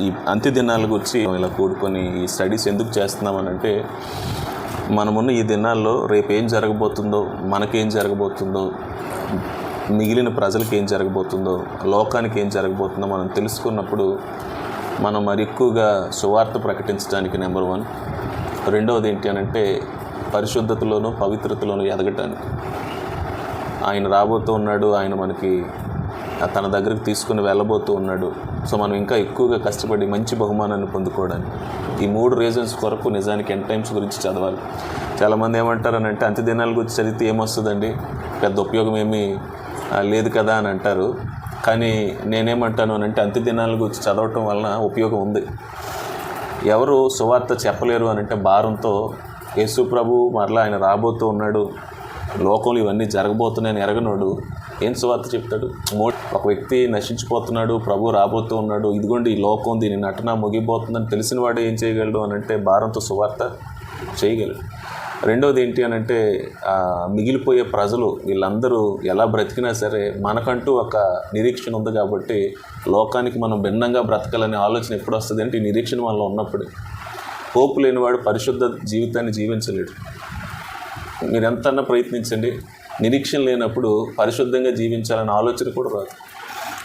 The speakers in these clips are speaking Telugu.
ఈ అంత్య దినాల గురించి ఇలా కూడుకొని ఈ స్టడీస్ ఎందుకు చేస్తున్నామని అంటే మనమున్న ఈ దినాల్లో రేపు ఏం జరగబోతుందో మనకేం జరగబోతుందో మిగిలిన ప్రజలకు ఏం జరగబోతుందో లోకానికి ఏం జరగబోతుందో మనం తెలుసుకున్నప్పుడు మనం మరి ఎక్కువగా సువార్త ప్రకటించడానికి నెంబర్ వన్. రెండవది ఏంటి అని అంటే పరిశుద్ధతలోను పవిత్రతలోను ఎదగటానికి. ఆయన రాబోతూ ఉన్నాడు ఆయన మనకి తన దగ్గరకు తీసుకుని వెళ్ళబోతూ ఉన్నాడు. సో మనం ఇంకా ఎక్కువగా కష్టపడి మంచి బహుమానాన్ని పొందుకోవడానికి. ఈ మూడు రీజన్స్ కొరకు నిజానికి ఎన్ టైమ్స్ గురించి చదవాలి. చాలామంది ఏమంటారు అని అంటే అంత్యదినాల గురించి చదివితే ఏమొస్తుందండి? పెద్ద ఉపయోగం ఏమీ లేదు కదా అని అంటారు. కానీ నేనేమంటాను అని అంటే అంత్యదినాల గురించి చదవటం వలన ఉపయోగం ఉంది. ఎవరు సువార్త చెప్పలేరు అని అంటే భారంతో యేసు ప్రభు మరలా ఆయన రాబోతూ ఉన్నాడు. లోకంలో ఇవన్నీ జరగబోతున్నాయని ఎరగనోడు. ఏం సువార్త చెప్తాడు? మో ఒక వ్యక్తి నశించిపోతున్నాడు ప్రభు రాబోతూ ఉన్నాడు ఇదిగోండి ఈ లోకం దీని నటన ముగిపోతుందని తెలిసిన వాడు ఏం చేయగలడు అని అంటే భారంతో సువార్త చేయగలడు. రెండవది ఏంటి అని అంటే మిగిలిపోయే ప్రజలు వీళ్ళందరూ ఎలా బ్రతికినా సరే మనకంటూ ఒక నిరీక్షణ ఉంది కాబట్టి లోకానికి మనం భిన్నంగా బ్రతకాలనే ఆలోచన ఎప్పుడు వస్తుంది అంటే ఈ నిరీక్షణ మనలో ఉన్నప్పుడు. హోప్ లేనివాడు పరిశుద్ధ జీవితాన్ని జీవించలేడు. మీరు ఎంత ప్రయత్నించండి. నిరీక్షణ లేనప్పుడు పరిశుద్ధంగా జీవించాలని ఆలోచన కూడా రాదు.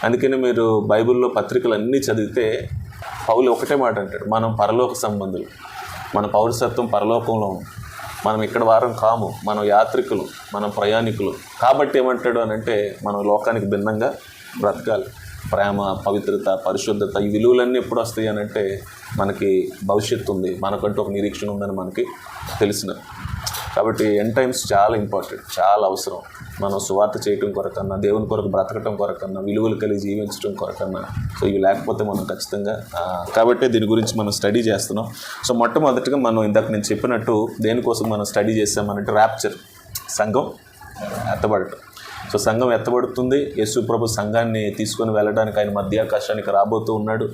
అందుకని మీరు బైబిల్లో పత్రికలు అన్నీ చదివితే పౌలు ఒకటే మాట అంటాడు మనం పరలోక సంబంధులు. మన పౌరసత్వం పరలోకంలో ఉంది. మనం ఇక్కడ వారం కాము. మనం యాత్రికులు. మనం ప్రయాణికులు. కాబట్టి ఏమంటాడు అని అంటే మనం లోకానికి భిన్నంగా బ్రతకాలి. ప్రేమ పవిత్రత పరిశుద్ధత ఈ విలువలన్నీ ఎప్పుడు వస్తాయి అని అంటే మనకి భవిష్యత్తు ఉంది. మనకంటూ ఒక నిరీక్షణ ఉందని మనకి తెలిసిన కాబట్టి ఎన్ టైమ్స్ చాలా ఇంపార్టెంట్ చాలా అవసరం. మనం సువార్త చేయటం కొరకన్నా దేవుని కొరకు బ్రతకటం కొరకన్నా విలువలు కలిగి జీవించడం కొరకన్నా. సో ఇవి లేకపోతే మనం ఖచ్చితంగా కాబట్టి దీని గురించి మనం స్టడీ చేస్తున్నాం. సో మొట్టమొదటిగా మనం ఇందాక నేను చెప్పినట్టు దేనికోసం మనం స్టడీ చేసామనంటే ర్యాప్చర్ సంఘం ఎత్తబడటం సో సంఘం ఎత్తబడుతుంది. యేసు సంఘాన్ని తీసుకొని వెళ్ళడానికి ఆయన మధ్యాకాశానికి రాబోతూ ఉన్నాడు.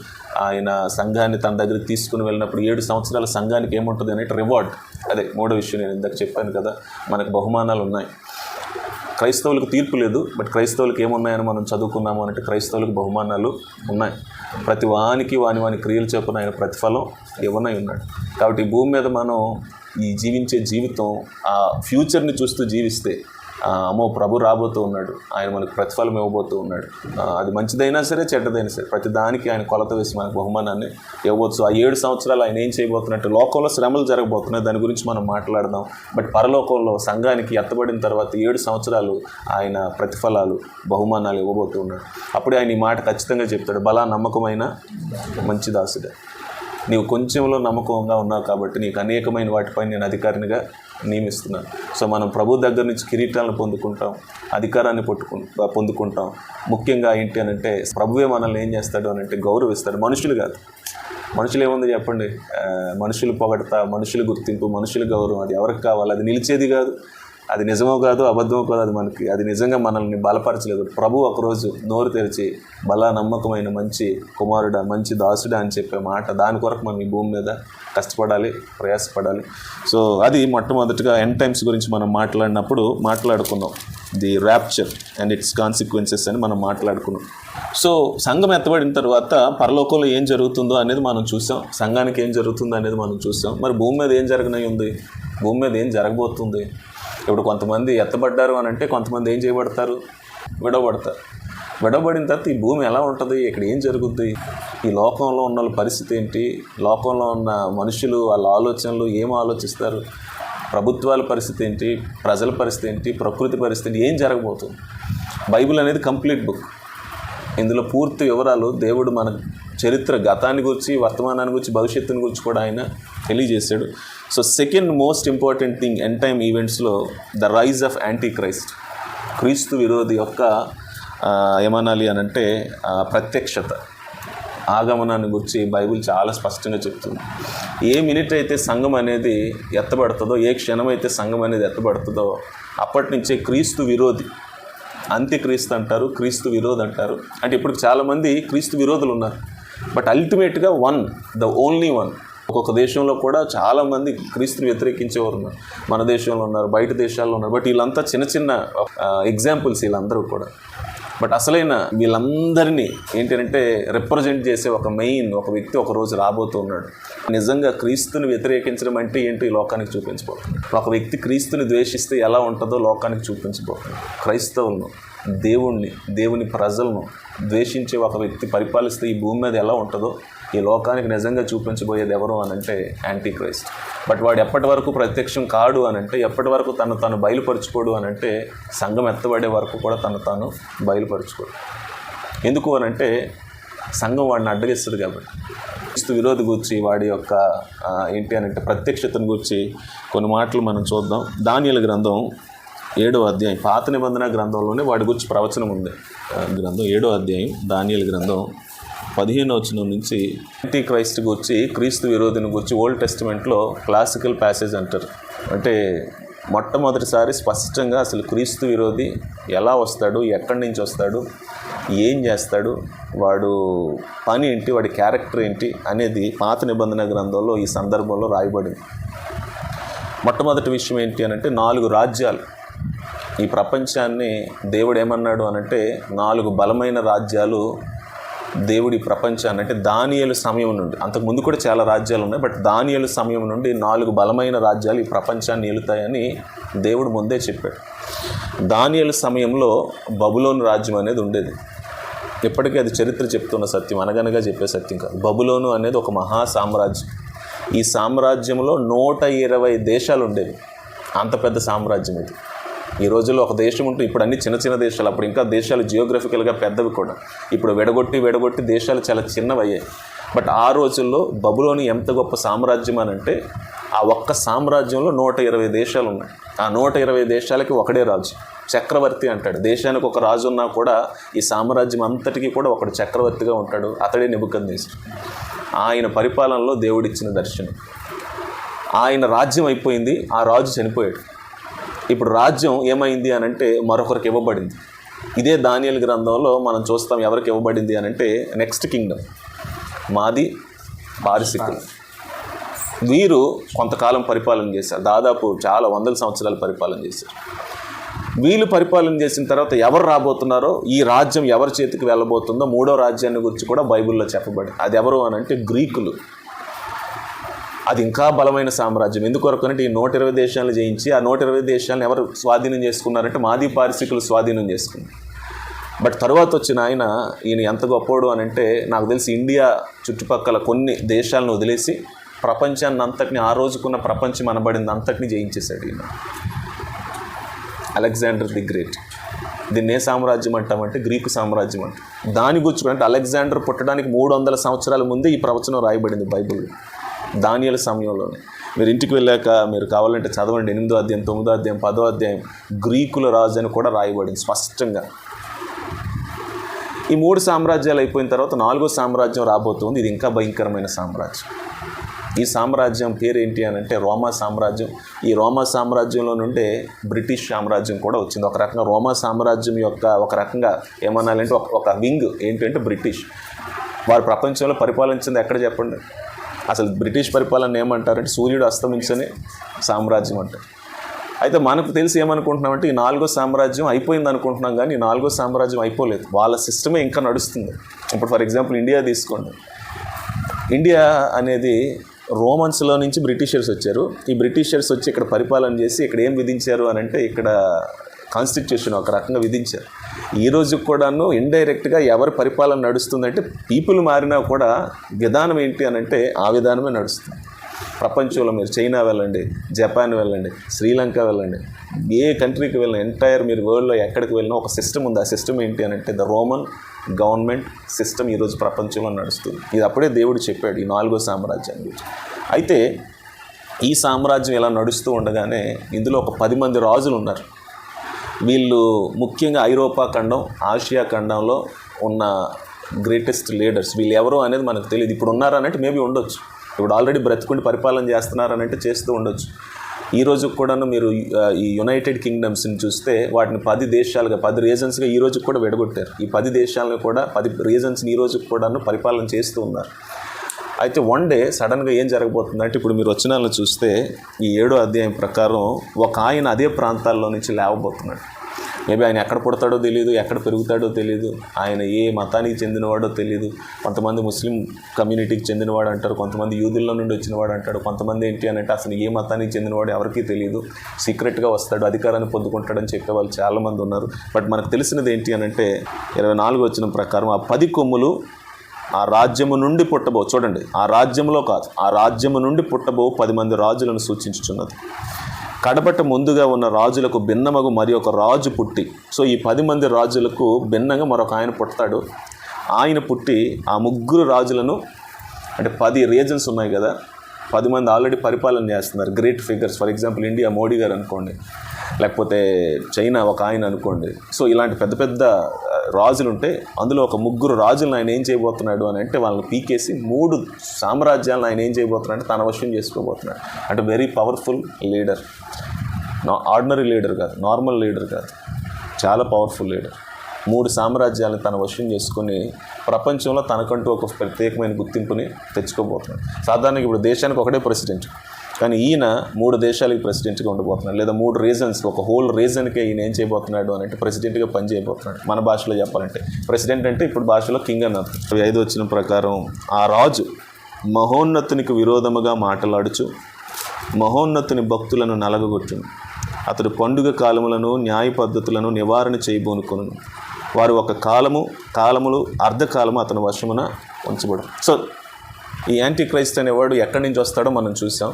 ఆయన సంఘాన్ని తన దగ్గరికి తీసుకుని వెళ్ళినప్పుడు ఏడు సంవత్సరాల సంఘానికి ఏముంటుంది అనేది రివార్డ్ అదే మూడో విషయం నేను ఇందాక చెప్పాను కదా మనకు బహుమానాలు ఉన్నాయి. క్రైస్తవులకు తీర్పు లేదు బట్ క్రైస్తవులకు ఏమున్నాయని మనం చదువుకున్నాము అంటే క్రైస్తవులకు బహుమానాలు ఉన్నాయి. ప్రతి వానికి వాని వాని క్రియలు చెప్పిన ఆయన ప్రతిఫలం ఇవ్వనై ఉన్నాడు. కాబట్టి ఈ భూమి మీద మనం ఈ జీవించే జీవితం ఆ ఫ్యూచర్ని చూస్తూ జీవిస్తే అమ్మో ప్రభు రాబోతూ ఉన్నాడు. ఆయన మనకు ప్రతిఫలం ఇవ్వబోతూ ఉన్నాడు. అది మంచిదైనా సరే చెడ్డదైనా సరే. ప్రతి దానికి ఆయన కొలత వేసి మనకు బహుమానాన్ని ఇవ్వచ్చు ఆ ఏడు సంవత్సరాలు ఆయన ఏం చేయబోతున్నట్టు లోకంలో శ్రమలు జరగబోతున్నాయి. దాని గురించి మనం మాట్లాడదాం. బట్ పరలోకంలో సంఘానికి ఎత్తబడిన తర్వాత ఏడు సంవత్సరాలు ఆయన ప్రతిఫలాలు బహుమానాలు ఇవ్వబోతూ ఉన్నాడు. అప్పుడే ఆయన ఈ మాట ఖచ్చితంగా చెప్తాడు. బలా నమ్మకమైన మంచి దాసుడే. నీవు కొంచెంలో నమ్మకంగా ఉన్నావు కాబట్టి నీకు అనేకమైన వాటిపై నేను అధికారినిగా నియమిస్తున్నాను సో మనం ప్రభు దగ్గర నుంచి కిరీటాలను పొందుకుంటాం అధికారాన్ని పట్టుకు పొందుకుంటాం. ముఖ్యంగా ఏంటి అని అంటే ప్రభువే మనల్ని ఏం చేస్తాడు అని అంటే గౌరవిస్తాడు. మనుషులు కాదు. మనుషులు ఏముంది చెప్పండి? మనుషులు పొగడతా మనుషుల గుర్తింపు మనుషుల గౌరవం అది ఎవరికి కావాలి? అది నిలిచేది కాదు. అది నిజమో కాదు అబద్ధమో కాదు అది మనకి అది నిజంగా మనల్ని బలపరచలేదు. ప్రభు ఒకరోజు నోరు తెరిచి బలా నమ్మకమైన మంచి కుమారుడా మంచి దాసుడా అని చెప్పే మాట దాని కొరకు మనం ఈ భూమి మీద కష్టపడాలి ప్రయాసపడాలి. సో అది మొట్టమొదటిగా ఎన్ టైమ్స్ గురించి మనం మాట్లాడినప్పుడు మాట్లాడుకున్నాం. The rapture and its consequences అని మనం మాట్లాడుకున్నాం. సో సంఘం ఎత్తబడిన తర్వాత పరలోకంలో ఏం జరుగుతుందో అనేది మనం చూసాం. సంఘానికి ఏం జరుగుతుందో అనేది మనం చూసాం. మరి భూమి మీద ఏం జరగనై ఉంది? భూమి మీద ఏం జరగబోతుంది? ఇప్పుడు కొంతమంది ఎత్తబడ్డారు అని అంటే కొంతమంది ఏం చేయబడతారు? విడవబడతారు. విడవబడిన తర్వాత ఈ భూమి ఎలా ఉంటుంది? ఇక్కడ ఏం జరుగుద్ది? ఈ లోకంలో ఉన్న వాళ్ళ పరిస్థితి ఏంటి? లోకంలో ఉన్న మనుషులు వాళ్ళ ఆలోచనలు ఏం ఆలోచిస్తారు? ప్రభుత్వాల పరిస్థితి ఏంటి? ప్రజల పరిస్థితి ఏంటి? ప్రకృతి పరిస్థితి ఏం జరగబోతుంది? బైబిల్ అనేది కంప్లీట్ బుక్. ఇందులో పూర్తి వివరాలు దేవుడు మన చరిత్ర గతాన్ని గురించి వర్తమానాన్ని గురించి భవిష్యత్తుని గురించి కూడా ఆయన తెలియజేశాడు. So second most important thing end time ఈవెంట్స్లో the rise of antichrist క్రీస్తు విరోధి యొక్క ఏమనాలి అని అంటే ప్రత్యక్షత. ఆగమనాన్ని గురించి బైబిల్ చాలా స్పష్టంగా చెప్తుంది. ఏ మినిట్ అయితే సంఘం అనేది ఎత్తబడుతుందో ఏ క్షణం అయితే సంఘం అనేది ఎత్తబడుతుందో అప్పటి నుంచే క్రీస్తు విరోధి అంత్యక్రీస్తు అంటారు క్రీస్తు విరోధి అంటారు. అంటే ఇప్పుడు చాలామంది క్రీస్తు విరోధులు ఉన్నారు. బట్ అల్టిమేట్గా వన్ ద ఓన్లీ వన్. ఒక్కొక్క దేశంలో కూడా చాలామంది క్రీస్తుని వ్యతిరేకించేవారు ఉన్నారు. మన దేశంలో ఉన్నారు బయట దేశాల్లో ఉన్నారు. బట్ వీళ్ళంతా చిన్న చిన్న ఎగ్జాంపుల్స్ వీళ్ళందరూ కూడా. బట్ అసలైన వీళ్ళందరినీ ఏంటంటే రిప్రజెంట్ చేసే ఒక మెయిన్ ఒక వ్యక్తి ఒక రోజు రాబోతున్నాడు. నిజంగా క్రీస్తుని వ్యతిరేకించడం అంటే ఏంటి ఈ లోకానికి చూపించబోతుంది ఒక వ్యక్తి క్రీస్తుని ద్వేషిస్తే ఎలా ఉంటుందో లోకానికి చూపించబోతుంది క్రైస్తవులను దేవుణ్ణి దేవుని ప్రజలను ద్వేషించే ఒక వ్యక్తి పరిపాలిస్తే ఈ భూమి మీద ఎలా ఉంటుందో ఈ లోకానికి నిజంగా చూపించబోయేది ఎవరు అని అంటే యాంటీ క్రైస్ట్ బట్ వాడు ఎప్పటి వరకు ప్రత్యక్షం కాడు అని అంటే ఎప్పటి వరకు తను తను బయలుపరుచుకోడు అని అంటే సంఘం ఎత్తబడే వరకు కూడా తను తాను బయలుపరుచుకోడు. ఎందుకు అని అంటే సంఘం వాడిని అడ్డగిస్తుంది కాబట్టి. క్రీస్తు విరోధి గురించి వాడి యొక్క ఏంటి అని అంటే ప్రత్యక్షతను గురించి కొన్ని మాటలు మనం చూద్దాం. దానియల గ్రంథం ఏడో అధ్యాయం పాత నిబంధన గ్రంథంలోనే వాడి గురించి ప్రవచనం ఉంది. గ్రంథం ఏడో అధ్యాయం దానియల గ్రంథం పదిహేను వచనం నుంచి యాంటీ క్రైస్ట్ గురించి క్రీస్తు విరోధిని గురించి ఓల్డ్ టెస్టిమెంట్లో క్లాసికల్ ప్యాసేజ్ అంటారు. అంటే మొట్టమొదటిసారి స్పష్టంగా అసలు క్రీస్తు విరోధి ఎలా వస్తాడు ఎక్కడి నుంచి వస్తాడు ఏం చేస్తాడు వాడు పని ఏంటి వాడి క్యారెక్టర్ ఏంటి అనేది పాత నిబంధన గ్రంథంలో ఈ సందర్భంలో రాయబడింది. మొట్టమొదటి విషయం ఏంటి అని అంటే నాలుగు రాజ్యాలు. ఈ ప్రపంచాన్ని దేవుడు ఏమన్నాడు అనంటే నాలుగు బలమైన రాజ్యాలు దేవుడి ప్రపంచాన్ని అంటే దానియలు సమయం నుండి అంతకుముందు కూడా చాలా రాజ్యాలు ఉన్నాయి బట్ దానియలు సమయం నుండి నాలుగు బలమైన రాజ్యాలు ఈ ప్రపంచాన్ని ఏలుతాయని దేవుడు ముందే చెప్పాడు. దానియలు సమయంలో బబులోను రాజ్యం అనేది ఉండేది. ఇప్పటికీ అది చరిత్ర చెప్తున్న సత్యం అనగనగా చెప్పే సత్యం కాదు. బబులోను అనేది ఒక మహా సామ్రాజ్యం. ఈ సామ్రాజ్యంలో నూట ఇరవై దేశాలు ఉండేవి. అంత పెద్ద సామ్రాజ్యం ఇది. ఈ రోజుల్లో ఒక దేశం ఉంటూ ఇప్పుడు అన్ని చిన్న చిన్న దేశాలు అప్పుడు ఇంకా దేశాలు జియోగ్రఫికల్గా పెద్దవి కూడా. ఇప్పుడు విడగొట్టి విడగొట్టి దేశాలు చాలా చిన్నవి అయ్యాయి బట్ ఆ రోజుల్లో బబులోని ఎంత గొప్ప సామ్రాజ్యం అని అంటే ఆ ఒక్క సామ్రాజ్యంలో నూట ఇరవై దేశాలు ఉన్నాయి. ఆ నూట ఇరవై దేశాలకి ఒకడే రాజు చక్రవర్తి అంటాడు. దేశానికి ఒక రాజు ఉన్నా కూడా ఈ సామ్రాజ్యం అంతటికీ కూడా ఒకడు చక్రవర్తిగా ఉంటాడు అతడే నిబుకద్నేశ్వరు ఆయన పరిపాలనలో దేవుడిచ్చిన దర్శనం. ఆయన రాజ్యం అయిపోయింది ఆ రాజు చనిపోయాడు. ఇప్పుడు రాజ్యం ఏమైంది అని అంటే మరొకరికి ఇవ్వబడింది. ఇదే దానియల్ గ్రంథంలో మనం చూస్తాం ఎవరికి ఇవ్వబడింది అని అంటే నెక్స్ట్ కింగ్డమ్ మాది పారిసికులు వీరు కొంతకాలం పరిపాలన చేశారు. దాదాపు చాలా వందల సంవత్సరాలు పరిపాలన చేశారు. వీళ్ళు పరిపాలన చేసిన తర్వాత ఎవరు రాబోతున్నారో ఈ రాజ్యం ఎవరి చేతికి వెళ్ళబోతుందో మూడో రాజ్యాన్ని గురించి కూడా బైబిల్లో చెప్పబడి అది ఎవరు అని అంటే గ్రీకులు. అది ఇంకా బలమైన సామ్రాజ్యం. ఎందుకొరకు అంటే ఈ నూట ఇరవై దేశాలను జయించి ఆ నూట ఇరవై దేశాలను ఎవరు స్వాధీనం చేసుకున్నారంటే మాది పారిసికులు స్వాధీనం చేసుకున్నారు. బట్ తర్వాత వచ్చిన ఆయన ఈయన ఎంత గొప్పోడు అని అంటే నాకు తెలిసి ఇండియా చుట్టుపక్కల కొన్ని దేశాలను వదిలేసి ప్రపంచాన్ని అంతటిని ఆ రోజుకున్న ప్రపంచం అనబడింది అంతటిని జయించేశాడు ఈయన. Alexander the great. దీన్ని ఏ సామ్రాజ్యం అంటామంటే గ్రీకు సామ్రాజ్యం అంట. దాని గురించి అంటే అలెగ్జాండర్ పుట్టడానికి మూడు వందల సంవత్సరాల ముందే ఈ ప్రవచనం రాయబడింది బైబిల్లో. దానియల సమయంలోనే మీరు ఇంటికి వెళ్ళాక మీరు కావాలంటే చదవండి. ఎనిమిదో అధ్యాయం తొమ్మిదో అధ్యాయం పదో అధ్యాయం గ్రీకుల రాజు అని కూడా రాయబడింది స్పష్టంగా. ఈ మూడు సామ్రాజ్యాలు అయిపోయిన తర్వాత నాలుగో సామ్రాజ్యం రాబోతుంది. ఇది ఇంకా భయంకరమైన సామ్రాజ్యం. ఈ సామ్రాజ్యం పేరు ఏంటి అని అంటే రోమా సామ్రాజ్యం. ఈ రోమా సామ్రాజ్యంలో నుండే బ్రిటిష్ సామ్రాజ్యం కూడా వచ్చింది. ఒక రకంగా రోమా సామ్రాజ్యం యొక్క ఒక రకంగా ఏమనాలంటే ఒక ఒక వింగ్ ఏంటంటే బ్రిటిష్. వారు ప్రపంచంలో పరిపాలించింది ఎక్కడ చెప్పండి? అసలు బ్రిటిష్ పరిపాలన ఏమంటారంటే సూర్యుడు అస్తమించని సామ్రాజ్యం అంటారు అయితే మనకు తెలిసి ఏమనుకుంటున్నామంటే ఈ నాలుగో సామ్రాజ్యం అయిపోయింది అనుకుంటున్నాం కానీ ఈ నాలుగో సామ్రాజ్యం అయిపోలేదు. వాళ్ళ సిస్టమే ఇంకా నడుస్తుంది. ఇప్పుడు ఫర్ ఎగ్జాంపుల్ ఇండియా తీసుకోండి. ఇండియా అనేది రోమన్స్లో నుంచి బ్రిటిషర్స్ వచ్చారు. ఈ బ్రిటిషర్స్ వచ్చి ఇక్కడ పరిపాలన చేసి ఇక్కడ ఏం విధించారు అని అంటే ఇక్కడ కాన్స్టిట్యూషన్ ఒక రకంగా విధించారు. ఈ రోజు కూడాను ఇండైరెక్ట్గా ఎవరి పరిపాలన నడుస్తుందంటే పీపుల్ మారినా కూడా విధానం ఏంటి అని అంటే ఆ విధానమే నడుస్తుంది. ప్రపంచంలో మీరు చైనా వెళ్ళండి జపాన్ వెళ్ళండి శ్రీలంక వెళ్ళండి ఏ కంట్రీకి వెళ్ళిన ఎంటైర్ మీరు వరల్డ్లో ఎక్కడికి వెళ్ళినా ఒక సిస్టమ్ ఉంది. ఆ సిస్టమ్ ఏంటి అని అంటే ద రోమన్ గవర్నమెంట్ సిస్టమ్ ఈరోజు ప్రపంచంలో నడుస్తుంది. ఇది అప్పుడే దేవుడు చెప్పాడు ఈ నాలుగో సామ్రాజ్యాన్ని గురించి. అయితే ఈ సామ్రాజ్యం ఇలా నడుస్తూ ఉండగానే ఇందులో ఒక పది మంది రాజులు ఉన్నారు. వీళ్ళు ముఖ్యంగా ఐరోపా ఖండం ఆసియా ఖండంలో ఉన్న గ్రేటెస్ట్ లీడర్స్ వీళ్ళు ఎవరు అనేది మనకు తెలియదు. ఇప్పుడు ఉన్నారనంటే మేబీ ఉండొచ్చు. ఇప్పుడు ఆల్రెడీ బ్రతుకుండి పరిపాలన చేస్తున్నారనంటే చేస్తూ ఉండొచ్చు. ఈ రోజు కూడాను మీరు ఈ యునైటెడ్ కింగ్డమ్స్ని చూస్తే వాటిని పది దేశాలుగా పది రీజన్స్గా ఈ రోజు కూడా విడగొట్టారు. ఈ పది దేశాలను కూడా పది రీజన్స్ని ఈ రోజు కూడాను పరిపాలన చేస్తూ ఉన్నారు. అయితే వన్ డే సడన్గా ఏం జరగబోతుందంటే ఇప్పుడు మీరు వచ్చినాలను చూస్తే ఈ ఏడో అధ్యాయం ప్రకారం ఒక ఆయన అదే ప్రాంతాల్లో నుంచి లేవబోతున్నాడు. మేబీ ఆయన ఎక్కడ పుడతాడో తెలియదు ఎక్కడ పెరుగుతాడో తెలియదు ఆయన ఏ మతానికి చెందినవాడో తెలియదు కొంతమంది ముస్లిం కమ్యూనిటీకి చెందినవాడు అంటారు కొంతమంది యూదుల్లో నుండి వచ్చినవాడు అంటాడు కొంతమంది ఏంటి అని అంటే అసలు ఏ మతానికి చెందినవాడు ఎవరికీ తెలియదు సీక్రెట్గా వస్తాడు అధికారాన్ని పొందుకుంటాడని చెప్పే వాళ్ళు చాలామంది ఉన్నారు. బట్ మనకు తెలిసినది ఏంటి అని అంటే ఇరవై నాలుగు వచ్చిన ప్రకారం ఆ పది కొమ్ములు ఆ రాజ్యము నుండి పుట్టబో చూడండి ఆ రాజ్యములో కాదు ఆ రాజ్యము నుండి పుట్టబో పది మంది రాజులను సూచించుచున్నది. కడపట ముందుగా ఉన్న రాజులకు భిన్నమగు మరి ఒక రాజు పుట్టి సో ఈ పది మంది రాజులకు భిన్నంగా మరొక ఆయన పుడతాడు. ఆయన పుట్టి ఆ ముగ్గురు రాజులను అంటే పది రీజన్స్ ఉన్నాయి కదా పది మంది ఆల్రెడీ పరిపాలన చేస్తున్నారు. Great figures for example India Modi గారు అనుకోండి లేకపోతే చైనా ఒక ఆయన అనుకోండి. సో ఇలాంటి పెద్ద పెద్ద రాజులు ఉంటే అందులో ఒక ముగ్గురు రాజులను ఆయన ఏం చేయబోతున్నాడు అని అంటే వాళ్ళని పీకేసి మూడు సామ్రాజ్యాలను ఆయన ఏం చేయబోతున్నాడు అంటే తన వశం చేసుకోబోతున్నాడు. అంటే వెరీ పవర్ఫుల్ లీడర్ నా ఆర్డినరీ లీడర్ కాదు నార్మల్ లీడర్ కాదు. చాలా పవర్ఫుల్ లీడర్ మూడు సామ్రాజ్యాలను తన వశం చేసుకుని ప్రపంచంలో తనకంటూ ఒక ప్రత్యేకమైన గుర్తింపుని తెచ్చుకోబోతున్నాడు. సాధారణంగా ఇప్పుడు దేశానికి ఒకటే ప్రెసిడెంట్ కానీ ఈయన మూడు దేశాలకి ప్రెసిడెంట్గా ఉండబోతున్నాడు. లేదా మూడు రీజన్స్ ఒక హోల్ రీజన్కే ఈయన ఏం చేయబోతున్నాడు అని అంటే ప్రెసిడెంట్గా పని చేయబోతున్నాడు. మన భాషలో చెప్పాలంటే. ప్రెసిడెంట్ అంటే ఇప్పుడు భాషలో కింగ్ అన్నారు ఐదు వచ్చిన ప్రకారం ఆ రాజు మహోన్నతునికి విరోధముగా మాట్లాడుచు మహోన్నతుని భక్తులను నలగగొట్టును. అతడు పండుగ కాలములను న్యాయ పద్ధతులను నివారణ చేయబోనుకొను వారు ఒక కాలము కాలములు అర్ధకాలము అతని వశమున ఉంచబడు సో ఈ యాంటీ క్రైస్ట్ అనేవాడు ఎక్కడి నుంచి వస్తాడో మనం చూసాం.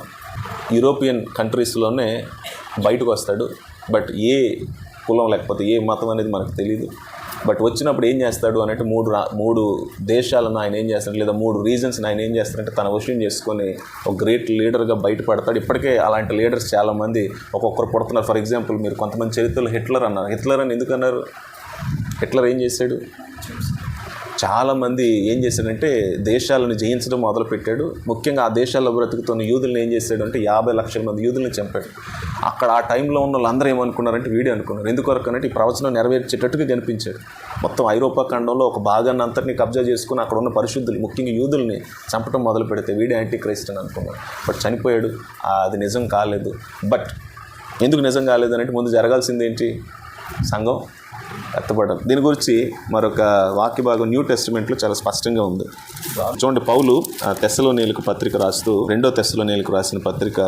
యూరోపియన్ కంట్రీస్లోనే బయటకు వస్తాడు. బట్ ఏ కులం లేకపోతే ఏ మతం అనేది మనకు తెలియదు బట్ వచ్చినప్పుడు ఏం చేస్తాడు అని మూడు రా- మూడు దేశాలను ఆయన ఏం చేస్తాడు లేదా మూడు రీజన్స్ని ఆయన ఏం చేస్తాడంటే తన వశం చేసుకొని ఒక గ్రేట్ లీడర్గా బయటపడతాడు. ఇప్పటికే అలాంటి లీడర్స్ చాలామంది ఒక్కొక్కరు పుడుతున్నారు. ఫర్ ఎగ్జాంపుల్ మీరు కొంతమంది చరిత్రలో హిట్లర్ అన్నారు. హిట్లర్ అని ఎందుకు అన్నారు? హిట్లర్ ఏం చేశాడు? చాలామంది ఏం చేశాడంటే దేశాలను జయించడం మొదలుపెట్టాడు. ముఖ్యంగా ఆ దేశాల్లో బ్రతుకుతున్న యూదులను ఏం చేశాడు అంటే యాభై లక్షల మంది యూదులను చంపాడు. అక్కడ ఆ టైంలో ఉన్న వాళ్ళందరూ ఏమనుకున్నారంటే వీడియో అనుకున్నారు. ఎందుకొరకు అంటే ఈ ప్రవచనం నెరవేర్చేటట్టుగా కనిపించాడు. మొత్తం ఐరోపా ఖండంలో ఒక భాగాన్ని అంతటిని కబ్జా చేసుకుని అక్కడ ఉన్న పరిశుద్ధులు ముఖ్యంగా యూదుల్ని చంపడం మొదలు పెడితే వీడియో యాంటీ క్రైస్ట్ అని అనుకున్నారు. బట్ చనిపోయాడు. అది నిజం కాలేదు. బట్ ఎందుకు నిజం కాలేదు అంటే ముందు జరగాల్సింది ఏంటి సంఘం. ఎత్తబడడం దీని గురించి మరొక వాక్య భాగం న్యూ టెస్టిమెంట్లో చాలా స్పష్టంగా ఉంది. చూడండి పౌలు తెస్సలో నీళ్ళకు పత్రిక రాస్తూ రెండో తెస్సలో నీళ్ళకు రాసిన పత్రిక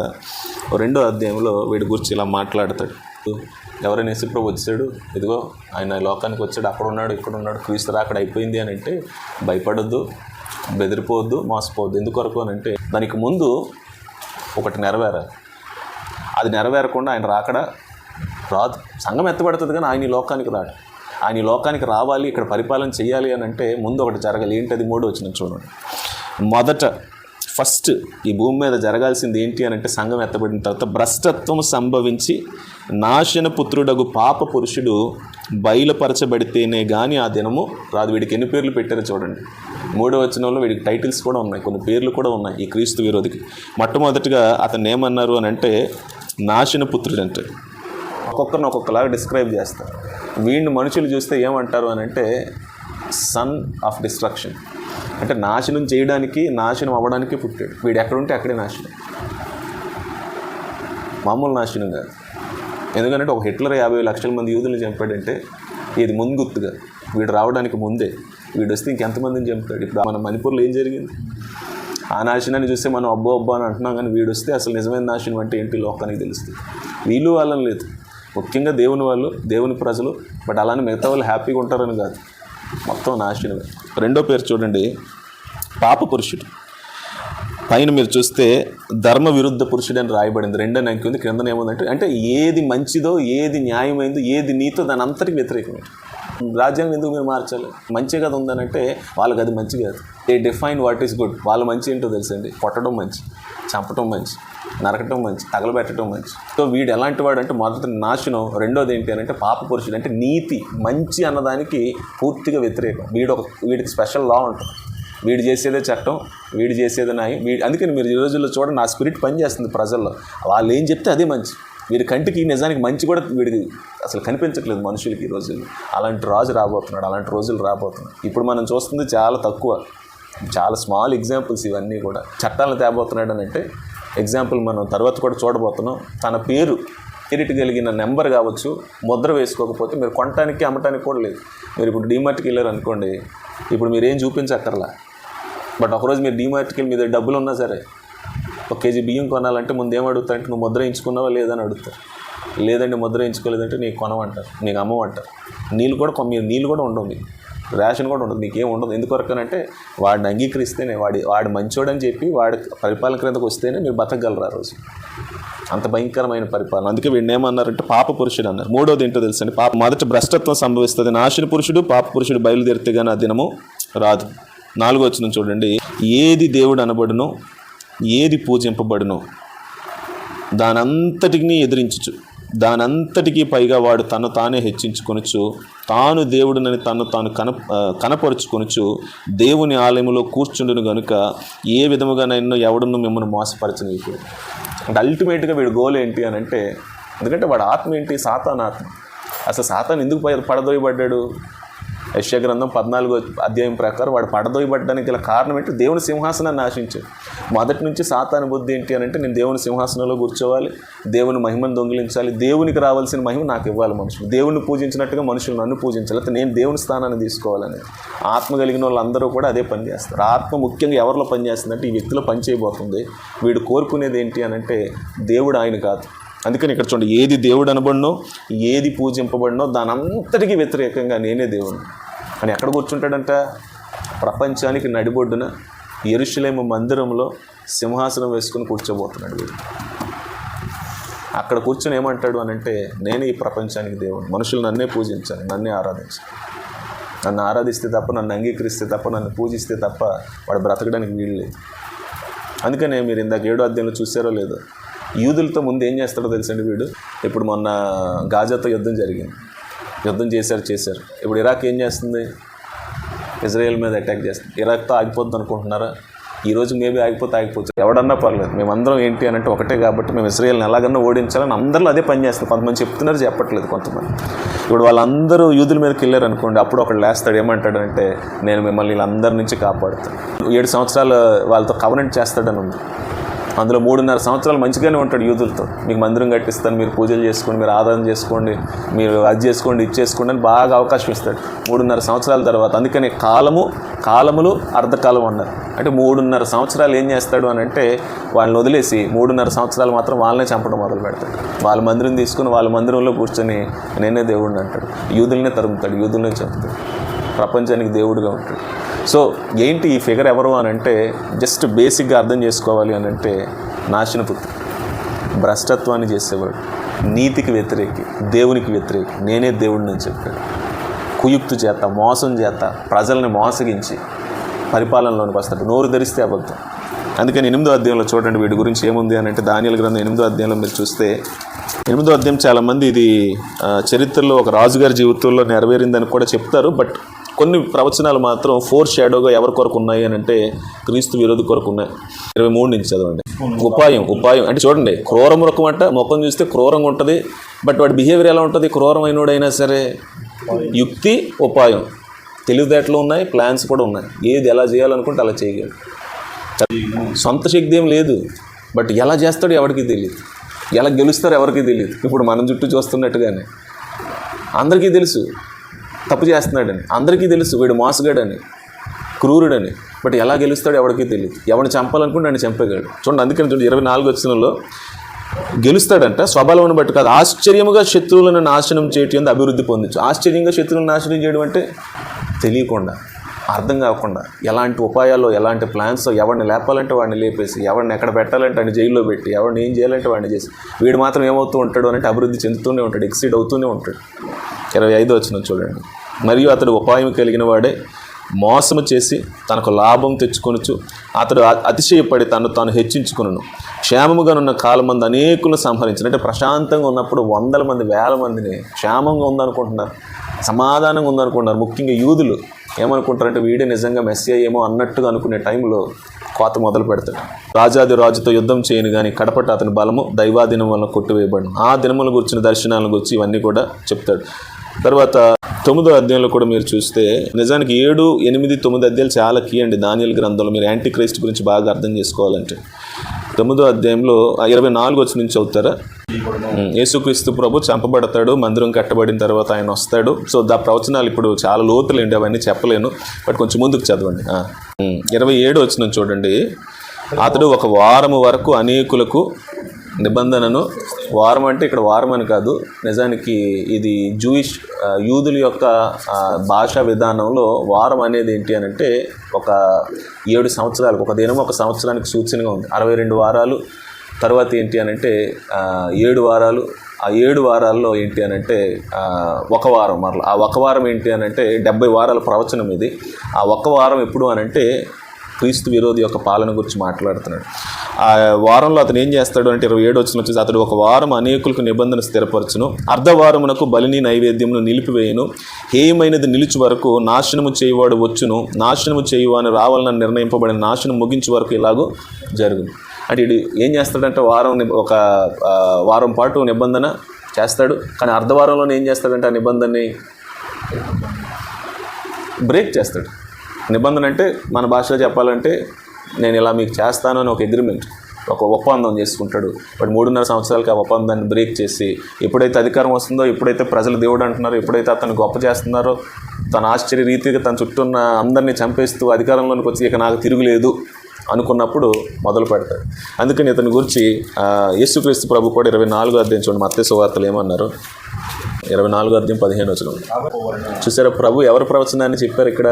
ఓ రెండో అధ్యాయంలో వీడి గురించి ఇలా మాట్లాడతాడు. ఎవరైనా యేసుప్రభు వచ్చాడు ఇదిగో ఆయన లోకానికి వచ్చాడు అక్కడ ఉన్నాడు ఇక్కడ ఉన్నాడు క్రీస్తు అక్కడ అయిపోయింది అని అంటే భయపడొద్దు బెదిరిపోవద్దు మోసపోవద్దు. ఎందుకొరకు అని అంటే దానికి ముందు ఒకటి నెరవేరాలి. అది నెరవేరకుండా ఆయన రాకడ రాదు. సంఘం ఎత్తబడుతుంది కానీ ఆయన లోకానికి రాడు. ఆయన లోకానికి రావాలి ఇక్కడ పరిపాలన చేయాలి అని అంటే ముందు ఒకటి జరగాలి. ఏంటది? మూడు వచ్చిన చూడండి. మొదట ఫస్ట్ ఈ భూమి మీద జరగాల్సింది ఏంటి అని అంటే సంఘం ఎత్తబడిన తర్వాత భ్రష్టత్వం సంభవించి నాశన పుత్రుడగు పాప పురుషుడు బయలుపరచబడితేనే కానీ ఆ దినము రాదు. వీడికి ఎన్ని పేర్లు పెట్టారో చూడండి. మూడో వచనంలో వీడికి టైటిల్స్ కూడా ఉన్నాయి. కొన్ని పేర్లు కూడా ఉన్నాయి ఈ క్రీస్తు విరోధికి. మొట్టమొదటిగా అతను ఏమన్నారు అని అంటే నాశన పుత్రుడు అంటే ఒక్కొక్కరిని ఒక్కొక్కలాగా డిస్క్రైబ్ చేస్తారు. వీడిని మనుషులు చూస్తే ఏమంటారు అని అంటే సన్ ఆఫ్ డిస్ట్రక్షన్. అంటే నాశనం చేయడానికి నాశనం అవ్వడానికి పుట్టాడు. వీడు ఎక్కడుంటే అక్కడే నాశనం. మామూలు నాశనం కాదు. ఎందుకంటే ఒక హిట్లర్ యాభై లక్షల మంది యూదులను చంపాడంటే ఇది ముందు గుర్తుగా వీడు రావడానికి ముందే వీడు వస్తే ఇంకెంతమందిని చంపుతాడు ఇప్పుడు మన మణిపూర్లో ఏం జరిగింది? ఆ నాశనాన్ని చూస్తే మనం అబ్బో అబ్బో అని అంటున్నాం కానీ వీడు వస్తే అసలు నిజమైన నాశనం అంటే ఏంటి లోకానికి తెలుస్తుంది. వీళ్ళు వాళ్ళని లేదు. ముఖ్యంగా దేవుని వాళ్ళు దేవుని ప్రజలు బట్ అలానే మిగతా వాళ్ళు హ్యాపీగా ఉంటారని కాదు. మొత్తం నాశనమే రెండో పేరు చూడండి. పాప పురుషుడు. పైన మీరు చూస్తే ధర్మ విరుద్ధ పురుషుడు అని రాయబడింది. రెండో అంకి ఉంది క్రిందన ఏముందంటే అంటే ఏది మంచిదో ఏది న్యాయమైందో ఏది నీతో దాని అంతటికి వ్యతిరేకమే. రాజ్యాంగం ఎందుకు మీరు మార్చాలి? మంచి కదా ఉందనంటే వాళ్ళకి అది మంచి కాదు. ఏ డిఫైన్ వాట్ ఈస్ గుడ్ వాళ్ళ మంచి ఏంటో తెలుసండి? కొట్టడం మంచి చంపడం మంచి. నరకటం మంచి తగలబెట్టడం మంచి. సో వీడు ఎలాంటి వాడు అంటే మొదటి నాశనం. రెండోది ఏంటి అని అంటే పాప పురుషుడు అంటే నీతి మంచి అన్నదానికి పూర్తిగా వ్యతిరేకం. వీడు ఒక వీడికి స్పెషల్ లా ఉంటుంది. వీడు చేసేదే చట్టం వీడు చేసేదే నాయి వీడి అందుకని మీరు ఈ రోజుల్లో చూడండి నా స్పిరిట్ పనిచేస్తుంది ప్రజల్లో. వాళ్ళు ఏం చెప్తే అదే మంచి. వీడి కంటికి నిజానికి మంచి కూడా వీడికి అసలు కనిపించట్లేదు మనుషులకి ఈ రోజుల్లో. అలాంటి రాజు రాబోతున్నాడు అలాంటి రోజులు రాబోతున్నాడు ఇప్పుడు మనం చూస్తుంది చాలా తక్కువ. చాలా స్మాల్ ఎగ్జాంపుల్స్ ఇవన్నీ కూడా. చట్టాలను తేబోతున్నాడు అని అంటే ఎగ్జాంపుల్ మనం తర్వాత కూడా చూడబోతున్నాం. తన పేరు క్రెడిట్ కలిగిన నెంబర్ కావచ్చు ముద్ర వేసుకోకపోతే మీరు కొనటానికి అమ్మటానికి కూడా లేదు. మీరు ఇప్పుడు డీమార్ట్కి వెళ్ళారు అనుకోండి ఇప్పుడు మీరు ఏం చూపించక్కర్లా. బట్ ఒకరోజు మీరు డీమార్ట్కి వెళ్ళి మీ దగ్గర డబ్బులు ఉన్నా సరే ఒక కేజీ బియ్యం కొనాలంటే ముందు ఏం అడుగుతారంటే నువ్వు ముద్ర వేయించుకున్నావా లేదని అడుగుతారు. లేదండి ముద్ర వేయించుకోలేదంటే నీకు కొనమంటారు నీకు అమ్మమంటారు. నీళ్ళు కూడా మీరు నీళ్ళు కూడా ఉండవు మీకు. రేషన్ కూడా ఉండదు మీకు ఏం ఉండదు ఎందుకొరకనంటే వాడిని అంగీకరిస్తేనే వాడి వాడు మంచోడని చెప్పి వాడి పరిపాలన క్రిందకు వస్తేనే మీరు బతకగలరు ఆ రోజు. అంత భయంకరమైన పరిపాలన. అందుకే వీడిని ఏమన్నారంటే పాప పురుషుడు అన్నారు. మూడోది ఏంటో తెలుసండి పాప మొదట భ్రష్టత్వం సంభవిస్తుంది. నాశన పురుషుడు పాప పురుషుడు బయలుదేరితే కానీ ఆ దినము రాదు. నాలుగో వచ్చిన చూడండి. ఏది దేవుడు అనబడునో ఏది పూజింపబడునో దానంతటిని ఎదిరించుచు. దానంతటికీ పైగా వాడు తను తానే హెచ్చించుకొనుచు తాను దేవుడినని తను తాను కన కనపరుచుకొనుచు దేవుని ఆలయంలో కూర్చుండును గనుక ఏ విధముగానైనా ఎవడును మిమ్మల్ని మోసపరచనీయకు. అంటే అల్టిమేట్గా వీడు గోల్ ఏంటి అని అంటే ఎందుకంటే వాడు ఆత్మ ఏంటి? సాతాన్ ఆత్మ. అసలు సాతాన్ ఎందుకు పడదోయబడ్డాడు? యశ్య గ్రంథం పద్నాలుగో అధ్యాయం ప్రకారం వాడు పడదోయబడ్డానికి గల కారణం ఏంటి? దేవుని సింహాసనాన్ని ఆశించాడు మొదటి నుంచి సాతాను బుద్ధి ఏంటి అని అంటే నేను దేవుని సింహాసనంలో కూర్చోవాలి దేవుని మహిమను దొంగిలించాలి దేవునికి రావాల్సిన మహిమ నాకు ఇవ్వాలి మనుషులు. దేవుని పూజించినట్టుగా మనుషులు నన్ను పూజించాలి అయితే నేను దేవుని స్థానాన్ని తీసుకోవాలని. ఆత్మ కలిగిన వాళ్ళందరూ కూడా అదే పని చేస్తారు. ఆత్మ ముఖ్యంగా ఎవరిలో పనిచేస్తుందంటే ఈ వ్యక్తిలో పని చేయబోతుంది. వీడు కోరుకునేది ఏంటి అని అంటే దేవుడు ఆయన కాదు. అందుకని ఇక్కడ చూడండి ఏది దేవుడు అనబడినో ఏది పూజింపబడినో దాని అంతటికీ వ్యతిరేకంగా నేనే దేవుడు అని ఎక్కడ కూర్చుంటాడంట? ప్రపంచానికి నడిబొడ్డున ఎరుషులేము మందిరంలో సింహాసనం వేసుకుని కూర్చోబోతున్నాడు వీడు. అక్కడ కూర్చొని ఏమంటాడు అని అంటే నేను ఈ ప్రపంచానికి దేవుడు మనుషులు నన్నే పూజించాలి నన్నే ఆరాధించాలి. నన్ను ఆరాధిస్తే తప్ప నన్ను అంగీకరిస్తే తప్ప నన్ను పూజిస్తే తప్ప వాడు బ్రతకడానికి వీలు లేదు. అందుకనే మీరు ఇందాక ఏడో అధ్యాయంలో చూసారో లేదో యూదులతో ముందు ఏం చేస్తాడో తెలుసండి వీడు? ఇప్పుడు మొన్న గాజాతో యుద్ధం జరిగింది. యుద్ధం చేశారు చేశారు. ఇప్పుడు ఇరాక్ ఏం చేస్తుంది? ఇజ్రాయెల్ మీద అటాక్ చేస్తుంది. ఇరాక్తో ఆగిపోద్ది అనుకుంటున్నారా? ఈ రోజు మేబీ ఆగిపోతే ఆగిపోవచ్చు. ఎవడన్నా పర్లేదు. మేమందరం ఏంటి అని అంటే ఒకటే కాబట్టి మేము ఇజ్రాయెల్ని ఎలాగన్నా ఓడించాలని అందరిలో అదే పని చేస్తారు కొంతమంది చెప్తున్నారు చెప్పట్లేదు కొంతమంది. ఇప్పుడు వాళ్ళందరూ యూదుల మీదకి వెళ్ళారు అనుకోండి అప్పుడు ఒకడు లేస్తాడు. ఏమంటాడు అంటే నేను మిమ్మల్ని వీళ్ళందరి నుంచి కాపాడుతాను ఏడు సంవత్సరాలు వాళ్ళతో కవనెంట్ చేస్తాడని ఉంది. అందులో మూడున్నర సంవత్సరాలు మంచిగానే ఉంటాడు యూదులతో. మీకు మందిరం కట్టిస్తాను మీరు పూజలు చేసుకోండి మీరు ఆదాయం చేసుకోండి మీరు అది చేసుకోండి ఇది చేసుకోండి అని బాగా అవకాశం ఇస్తాడు. మూడున్నర సంవత్సరాల తర్వాత అందుకని కాలము కాలములు అర్ధకాలం అన్నారు. అంటే మూడున్నర సంవత్సరాలు ఏం చేస్తాడు అని అంటే వాళ్ళని వదిలేసి మూడున్నర సంవత్సరాలు మాత్రం వాళ్ళనే చంపడం మొదలు పెడతాడు. వాళ్ళ మందిరం తీసుకుని వాళ్ళ మందిరంలో కూర్చొని నేనే దేవుడిని అంటాడు. యూదులనే తరుగుతాడు యూదులనే చంపుతాడు. ప్రపంచానికి దేవుడిగా ఉంటాడు. సో ఏంటి ఈ ఫిగర్ ఎవరు అని అంటే జస్ట్ బేసిక్గా అర్థం చేసుకోవాలి అని అంటే నాశనపుత్రుడు భ్రష్టత్వాన్ని చేసేవాడు. నీతికి వ్యతిరేకి దేవునికి వ్యతిరేకి. నేనే దేవుడిని అని చెప్పాడు. కుయుక్తు చేత మోసం చేత ప్రజల్ని మోసగించి పరిపాలనలోనికి వస్తాడు. నోరు ధరిస్తే అబద్ధం. అందుకని ఎనిమిదో అధ్యాయంలో చూడండి వీడి గురించి ఏముంది అని అంటే ధాన్యాల గ్రంథం ఎనిమిదో అధ్యాయంలో మీరు చూస్తే ఎనిమిదో అధ్యాయం చాలామంది ఇది చరిత్రలో ఒక రాజుగారి జీవితంలో నెరవేరిందని కూడా చెప్తారు. బట్ కొన్ని ప్రవచనాలు మాత్రం ఫోర్ షాడోగా ఎవరి కొరకు ఉన్నాయి అని అంటే క్రీస్తు విరోధి కొరకు ఉన్నాయి. ఇరవై మూడు నుంచి చదవండి. ఉపాయం ఉపాయం. అంటే చూడండి క్రూర ముఖం అంట ముఖం చూస్తే క్రూరంగా ఉంటుంది బట్ వాడి బిహేవియర్ ఎలా ఉంటుంది? క్రూరమైనడైనా సరే. యుక్తి ఉపాయం. తెలివితేటలు ఉన్నాయి ప్లాన్స్ కూడా ఉన్నాయి. ఏది ఎలా చేయాలనుకుంటే అలా చేయగలడు. సొంత శక్తి ఏం లేదు బట్ ఎలా చేస్తాడో ఎవరికి తెలియదు ఎలా గెలుస్తారో ఎవరికి తెలియదు ఇప్పుడు మనం చుట్టూ చూస్తున్నట్టుగానే. అందరికీ తెలుసు. తప్పు చేస్తున్నాడని. అందరికీ తెలుసు వీడు మోసగాడని క్రూరుడని. బట్ ఎలా గెలుస్తాడో ఎవరికీ తెలియదు ఎవరిని చంపాలనుకుంటే ఆయన చంపేగాడు. చూడండి అందుకని చూడండి ఇరవై నాలుగు వచ్చినలో గెలుస్తాడంట. స్వబలమును బట్టి కాదు. ఆశ్చర్యముగా శత్రువులను నాశనం చేయటం అందు అభివృద్ధి పొందొచ్చు. ఆశ్చర్యంగా శత్రువులను నాశనం చేయడం అంటే తెలియకుండా అర్థం కాకుండా ఎలాంటి ఉపాయాలు ఎలాంటి ప్లాన్స్ ఎవరిని లేపాలంటే వాడిని లేపేసి ఎవరిని ఎక్కడ పెట్టాలంటే వాడిని జైల్లో పెట్టి ఎవరిని ఏం చేయాలంటే వాడిని చేసి వీడు మాత్రం ఏమవుతూ ఉంటాడు అంటే అభివృద్ధి చెందుతూనే ఉంటాడు ఎక్సీడ్ అవుతూనే ఉంటాడు. ఇరవై ఐదు వచ్చిన చూడండి. మరియు అతడు ఉపాయం కలిగిన వాడే మోసము చేసి తనకు లాభం తెచ్చుకొనుచు అతడు అతిశయపడి తను తాను హెచ్చించుకును క్షేమముగా ఉన్న కాలం మంది అనేకులను సంహరించిన అంటే ప్రశాంతంగా ఉన్నప్పుడు వందల మంది వేల మందిని క్షేమంగా ఉందనుకుంటున్నారు. సమాధానంగా ఉందనుకుంటున్నారు. ముఖ్యంగా యూదులు ఏమనుకుంటారంటే వీడే నిజంగా మెస్సీ ఏమో అన్నట్టుగా అనుకునే టైంలో కోత మొదలు పెడతాడు. రాజాది రాజుతో యుద్ధం చేయను కానీ కడపట అతని బలము దైవాధీనం వలన కొట్టివేయబడను. ఆ దినముల గురించిన దర్శనాలను గురించి ఇవన్నీ కూడా చెప్తాడు. తర్వాత తొమ్మిదో అధ్యాయంలో కూడా మీరు చూస్తే నిజానికి ఏడు ఎనిమిది తొమ్మిది అధ్యాయులు చాలా కీ అండి. దానియల్ గ్రంథంలో మీరు యాంటీ క్రైస్ట్ గురించి బాగా అర్థం చేసుకోవాలంటే. తొమ్మిదో అధ్యాయంలో ఇరవై నాలుగు వచ్చి నుంచి అవుతారా యేసుక్రీస్తు ప్రభు చంపబడతాడు మందిరం కట్టబడిన తర్వాత ఆయన వస్తాడు. సో దా ప్రవచనాలు ఇప్పుడు చాలా లోతులేండి అవన్నీ చెప్పలేను. బట్ కొంచెం ముందుకు చదవండి. ఇరవై ఏడు వచ్చిన చూడండి. అతడు ఒక వారము వరకు అనేకులకు నిబంధనను వారం అంటే ఇక్కడ వారం అని కాదు. నిజానికి ఇది జూయిష్ యూదుల యొక్క భాషా విధానంలో వారం అనేది ఏంటి అని అంటే ఒక ఏడు సంవత్సరాలకు ఒక దినం ఒక సంవత్సరానికి సూచనగా ఉంది. అరవై రెండు వారాలు. తర్వాత ఏంటి అని అంటే ఏడు వారాలు. ఆ ఏడు వారాల్లో ఏంటి అని అంటే ఒక వారం మరలా. ఆ ఒక వారం ఏంటి అని అంటే డెబ్బై వారాల ప్రవచనం ఇది. ఆ ఒక్క వారం ఎప్పుడు అని అంటే క్రీస్తు విరోధి యొక్క పాలన గురించి మాట్లాడుతున్నాడు. ఆ వారంలో అతను ఏం చేస్తాడు అంటే ఇరవై ఏడు వచ్చిన వచ్చేసి అతడు ఒక వారం అనేకులకు నిబంధన స్థిరపరచును. అర్ధవారమునకు బలిని నైవేద్యమును నిలిపివేయను. హేయమైనది నిలిచి వరకు నాశనము చేయువాడు వచ్చును. నాశనము చేయువాని రావాలని నిర్ణయింపబడిన నాశనం ముగించే వరకు ఇలాగూ జరుగును. అంటే ఇది ఏం చేస్తాడంటే వారం ఒక వారం పాటు నిబంధన చేస్తాడు. కానీ అర్ధవారంలోనే ఏం చేస్తాడంటే ఆ నిబంధనని బ్రేక్ చేస్తాడు. నిబంధన అంటే మన భాషలో చెప్పాలంటే నేను ఇలా మీకు చేస్తాను అని ఒక అగ్రిమెంట్ ఒక ఒప్పందం చేసుకుంటాడు. బట్ మూడున్నర సంవత్సరాలకి ఆ ఒప్పందాన్ని బ్రేక్ చేసి ఎప్పుడైతే అధికారం వస్తుందో ఎప్పుడైతే ప్రజలు దేవుడు అంటున్నారో ఎప్పుడైతే అతను గొప్ప చేస్తున్నారో తన ఆశ్చర్య రీతిగా తన చుట్టూ ఉన్న అందరినీ చంపేస్తూ అధికారంలోకి వచ్చి ఇక నాకు తిరుగులేదు అనుకున్నప్పుడు మొదలు పెడతాడు. అందుకని ఇతని గురించి యేసుక్రీస్తు ప్రభు కూడా ఇరవై నాలుగో అధ్యాయం చూడండి మత్స్య వార్తలు ఏమన్నారు? ఇరవై నాలుగో అధ్యాయం పదిహేను వచ్చిన చూసారా ప్రభు ఎవరు ప్రవచనాన్ని చెప్పారు ఇక్కడ?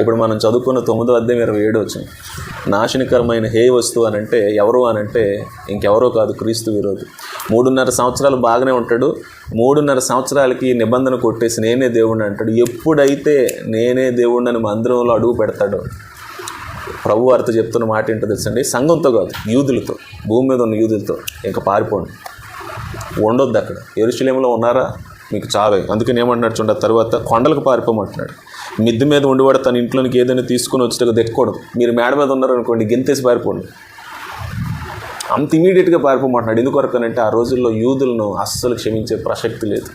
ఇప్పుడు మనం చదువుకున్న తొమ్మిదో అధ్యాయం ఇరవై ఏడు వచ్చింది నాశనకరమైన హే వస్తువు అని అంటే ఎవరు అని అంటే ఇంకెవరో కాదు క్రీస్తు విరోధి. మూడున్నర సంవత్సరాలు బాగానే ఉంటాడు. మూడున్నర సంవత్సరాలకి నిబంధన కొట్టేసి నేనే దేవుడిని అంటాడు. ఎప్పుడైతే నేనే దేవుడిని అని మందిరంలో అడుగు పెడతాడో ప్రభు వారితో చెప్తున్న మాట ఏంటో తెలుసండి? సంఘంతో కాదు యూదులతో భూమి మీద ఉన్న యూదులతో ఇంకా పారిపోండి. ఉండొద్దు అక్కడ. ఎరుశలేములో ఉన్నారా? మీకు చాలు. అందుకని ఏమంటున్నాడు చూడ తర్వాత కొండలకు పారిపోమంటున్నాడు. మిద్ది మీద ఉండివాడు తన ఇంట్లోనికి ఏదైనా తీసుకుని వచ్చేటప్పుడు దెక్కకూడదు మీరు మేడ మీద ఉన్నారనుకోండి గెంతేసి పారిపోండి. అంత ఇమీడియట్గా పారిపోమంటున్నాడు. ఎందుకొరకనంటే ఆ రోజుల్లో యూదులను అస్సలు క్షమించే ప్రసక్తి లేదు.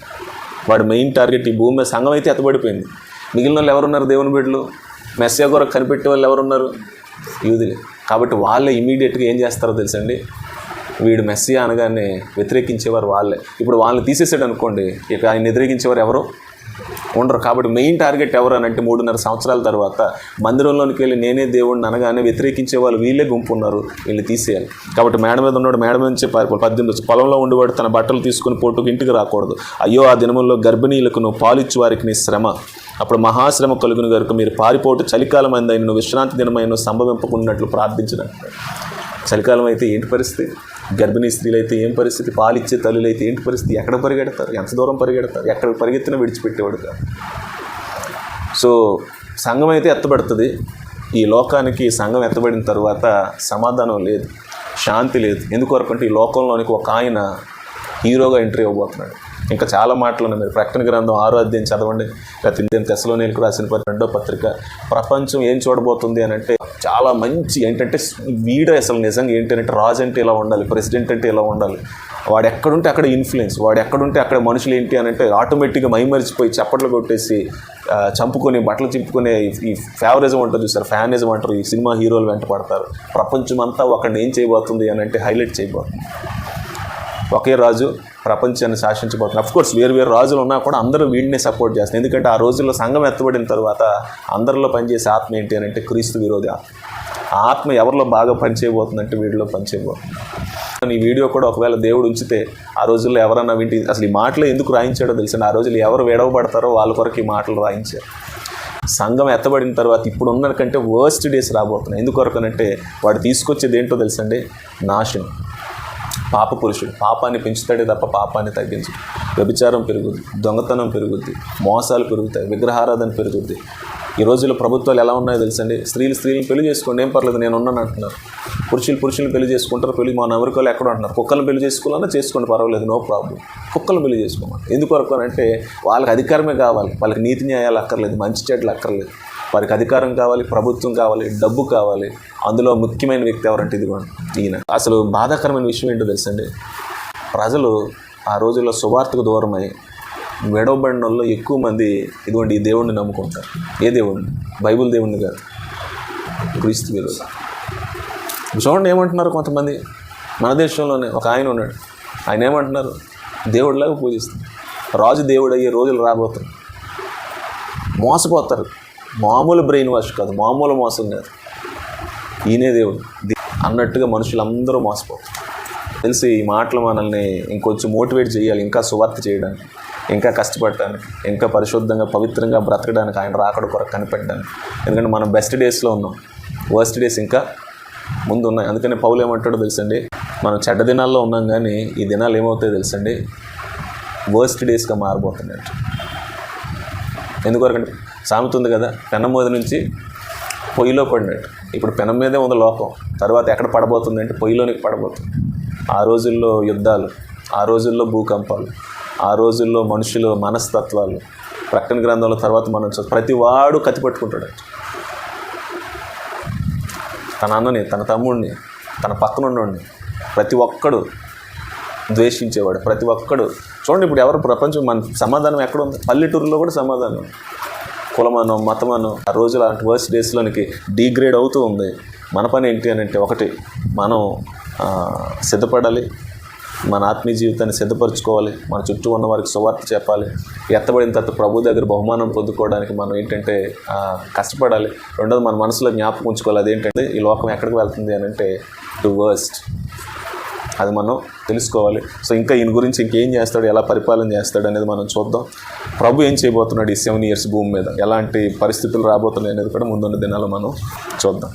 వాడు మెయిన్ టార్గెట్ ఈ భూమి మీద సంఘం అయితే ఎత్తబడిపోయింది. మిగిలిన వాళ్ళు ఎవరున్నారు దేవుని బిడ్డలు? మెస్సే కొరకు కనిపెట్టే వాళ్ళు ఎవరున్నారు? యూదులే. కాబట్టి వాళ్ళే ఇమీడియట్గా ఏం చేస్తారో తెలుసండి? వీడు మెస్సీ అనగానే వ్యతిరేకించేవారు వాళ్ళే. ఇప్పుడు వాళ్ళని తీసేసాడు అనుకోండి ఇక ఆయన వ్యతిరేకించేవారు ఎవరు? ఉండరు. కాబట్టి మెయిన్ టార్గెట్ ఎవరు అని అంటే మూడున్నర సంవత్సరాల తర్వాత మందిరంలోనికి వెళ్ళి నేనే దేవుడిని అనగానే వ్యతిరేకించే వాళ్ళు వీళ్ళే గుంపు ఉన్నారు వీళ్ళు తీసేయాలి. కాబట్టి మేడ మీద ఉన్నాడు మేడ మీద నుంచే పారిపోవాలి పద్దెనిమిది వచ్చి పొలంలో ఉండేవాడు తన బట్టలు తీసుకుని పోటుకు ఇంటికి రాకూడదు. అయ్యో ఆ దినముల్లో గర్భిణీలకు నువ్వు పాలిచ్చు వారికి నీ శ్రమ. అప్పుడు మహాశ్రమ కలుగును గనుక మీరు పారిపోటు చలికాలం అయిన విశ్రాంతి దినమైన సంభవింపకున్నట్లు ప్రార్థించినట్టు చలికాలం అయితే ఏంటి పరిస్థితి? గర్భిణీ స్త్రీలు అయితే ఏం పరిస్థితి? పాలిచ్చే తల్లులు అయితే ఏంటి పరిస్థితి? ఎక్కడ పరిగెడతారు? ఎంత దూరం పరిగెడతారు? ఎక్కడ పరిగెత్తినా విడిచిపెట్టేవాడు కాదు. సో సంఘం అయితే ఎత్తబడుతుంది. ఈ లోకానికి సంఘం ఎత్తబడిన తర్వాత సమాధానం లేదు శాంతి లేదు. ఎందుకొరకంటే ఈ లోకంలోనికి ఒక ఆయన హీరోగా ఎంట్రీ అవ్వబోతున్నాడు. ఇంకా చాలా మాటలు ఉన్నాయి. మీరు ప్రకటన గ్రంథం ఆరో అధ్యాయం చదవండి. లేకపోతే ఇండియన్ తెసలోనిలకు రాసిన రెండో పత్రిక. ప్రపంచం ఏం చూడబోతుంది అని అంటే చాలా మంచి ఏంటంటే వీడు అసలు నిజంగా ఏంటంటే రాజు అంటే ఇలా ఉండాలి? ప్రెసిడెంట్ అంటే ఇలా ఉండాలి? వాడు ఎక్కడుంటే అక్కడ ఇన్ఫ్లుయెన్స్. వాడు ఎక్కడుంటే అక్కడ మనుషులు ఏంటి అని అంటే ఆటోమేటిక్గా మైమరిచిపోయి చప్పట్లు కొట్టేసి చంపుకొని బట్టలు చింపుకునే ఈ- ఫేవరిజం ఉంటుంది చూస్తారు ఫ్యానిజం అంటారు. ఈ సినిమా హీరోలు వెంట పడతారు. ప్రపంచం అంతా ఒకడిని ఏం చేయబోతుంది అని అంటే హైలైట్ చేయబోతుంది. ఒకే రాజు ప్రపంచాన్ని శాసించబోతున్నారు అఫ్ కోర్స్ వేరు వేరు రాజులు ఉన్నా కూడా అందరూ వీడినే సపోర్ట్ చేస్తారు ఎందుకంటే ఆ రోజుల్లో సంఘం ఎత్తబడిన తర్వాత అందరిలో పనిచేసే ఆత్మ ఏంటి అని అంటే క్రీస్తు విరోధి ఆత్మ. ఆ ఆత్మ ఎవరిలో బాగా పనిచేయబోతుందంటే వీడిలో పనిచేయబోతుంది. ఈ వీడియో కూడా ఒకవేళ దేవుడు ఉంచితే ఆ రోజుల్లో ఎవరన్నా వింటి అసలు ఈ మాటలు ఎందుకు రాయించాడో తెలిసింది ఆ రోజుల్లో ఎవరు విడవబడతారో వాళ్ళ కొరకు ఈ మాటలు రాయించారు. సంఘం ఎత్తబడిన తర్వాత ఇప్పుడు ఉన్న కంటే వర్స్ట్ డేస్ రాబోతున్నాయి. ఎందుకొరకనంటే వాడు తీసుకొచ్చేది ఏంటో తెలుసండి నాశనం. పాప పురుషుడు. పాపాన్ని పెంచుతాడే తప్ప పాపాన్ని తగ్గించడు. వ్యభిచారం పెరుగుద్ది దొంగతనం పెరుగుద్ది మోసాలు పెరుగుతాయి విగ్రహారాధన పెరుగుద్ది. ఈ రోజుల్లో ప్రభుత్వాలు ఎలా ఉన్నాయో తెలుసండి? స్త్రీలు స్త్రీలను పెళ్ళి చేసుకోండి ఏం పర్లేదు నేను ఉన్నాను అంటున్నారు. పురుషులు పురుషులను పెళ్ళి చేసుకుంటారు పెళ్ళి మన అమెరికాలో ఎక్కడ అంటున్నారు. కుక్కలను పెళ్ళి చేసుకోవాలన్నా చేసుకోండి పర్వాలేదు నో ప్రాబ్లం. కుక్కలను పెళ్ళి చేసుకోమని. ఎందుకొరకు అని అంటే వాళ్ళకి అధికారమే కావాలి. వాళ్ళకి నీతి న్యాయాలు అక్కర్లేదు మంచి చెడ్లు అక్కర్లేదు. వారికి అధికారం కావాలి ప్రభుత్వం కావాలి డబ్బు కావాలి. అందులో ముఖ్యమైన వ్యక్తి ఎవరంటే ఇదిగోండి ఈయన. అసలు బాధాకరమైన విషయం ఏంటో తెలుసండి ప్రజలు ఆ రోజుల్లో సువార్తకు దూరమై విడవబడిన వాళ్ళు ఎక్కువ మంది ఇదిగోండి ఈ దేవుణ్ణి నమ్ముకుంటారు. ఏ దేవుణ్ణి? బైబిల్ దేవుణ్ణి కాదు. క్రీస్తు విరోధి చూడండి ఏమంటున్నారు కొంతమంది. మన దేశంలోనే ఒక ఆయన ఉన్నాడు. ఆయన ఏమంటున్నారు? దేవుడిలాగా పూజిస్తారు. రాజు దేవుడు అయ్యే రోజులు రాబోతారు మోసపోతారు. మామూలు బ్రెయిన్ వాష్ కాదు మామూలు మోసం కాదు. ఈయనే దేవుడు. అన్నట్టుగా మనుషులందరూ మోసపోతారు. తెలిసి ఈ మాటలు మనల్ని ఇంకొంచెం మోటివేట్ చేయాలి ఇంకా సువార్త చేయడానికి ఇంకా కష్టపడటానికి ఇంకా పరిశుద్ధంగా పవిత్రంగా బ్రతకడానికి ఆయన రాకడ కొరకు కనిపెట్టడానికి. ఎందుకంటే మనం బెస్ట్ డేస్లో ఉన్నాం. వర్స్ట్ డేస్ ఇంకా ముందు ఉన్నాయి అందుకని పౌలు ఏమంటాడో తెలుసండి? మనం చెడ్డ దినాల్లో ఉన్నాం కానీ ఈ దినాలు ఏమవుతాయో తెలుసండి? వర్స్ట్ డేస్గా మారబోతున్నాయి ఎందుకొరకంటే సామెత ఉంది కదా పెనం మీద నుంచి పొయ్యిలో పడినట్టు. ఇప్పుడు పెనం మీదే ఉంది లోకం తర్వాత ఎక్కడ పడబోతుంది అంటే పొయ్యిలోనికి పడబోతుంది. ఆ రోజుల్లో యుద్ధాలు ఆ రోజుల్లో భూకంపాలు ఆ రోజుల్లో మనుషులు మనస్తత్వాలు ప్రకటన గ్రంథంలో తర్వాత మనం చూ- ప్రతి వాడు కత్తి పట్టుకుంటాడు. తన అన్నని తన తమ్ముడిని తన పక్కన ఉన్నోడిని ప్రతి ఒక్కడు ద్వేషించేవాడు ప్రతి ఒక్కడు. చూడండి ఇప్పుడు ఎవరు ప్రపంచం మన సమాధానం ఎక్కడ ఉంది? పల్లెటూరులో కూడా సమాధానం ఉంది. కులమనో మతమనో ఆ రోజు అలాంటి వర్స్ట్ డేస్లోనికి డీగ్రేడ్ అవుతూ ఉంది. మన పని ఏంటి అని అంటే ఒకటి మనం సిద్ధపడాలి. మన ఆత్మీయ జీవితాన్ని సిద్ధపరచుకోవాలి. మన చుట్టూ ఉన్న వారికి సువార్త చెప్పాలి. ఎత్తబడిన తర్వాత ప్రభు దగ్గర బహుమానం పొందుకోవడానికి మనం ఏంటంటే కష్టపడాలి. రెండోది మన మనసులో జ్ఞాపకం ఉంచుకోవాలి. అదేంటంటే ఈ లోకం ఎక్కడికి వెళ్తుంది అని అంటే టు వర్స్ట్ అది మనం తెలుసుకోవాలి. సో ఇంకా ఈయన గురించి ఇంకేం చేస్తాడు ఎలా పరిపాలన చేస్తాడు అనేది మనం చూద్దాం. ప్రభు ఏం చేయబోతున్నాడు ఈ సెవెన్ ఇయర్స్ భూమి మీద? ఎలాంటి పరిస్థితులు రాబోతున్నాయి అనేది కూడా ముందున్న దినాలు మనం చూద్దాం.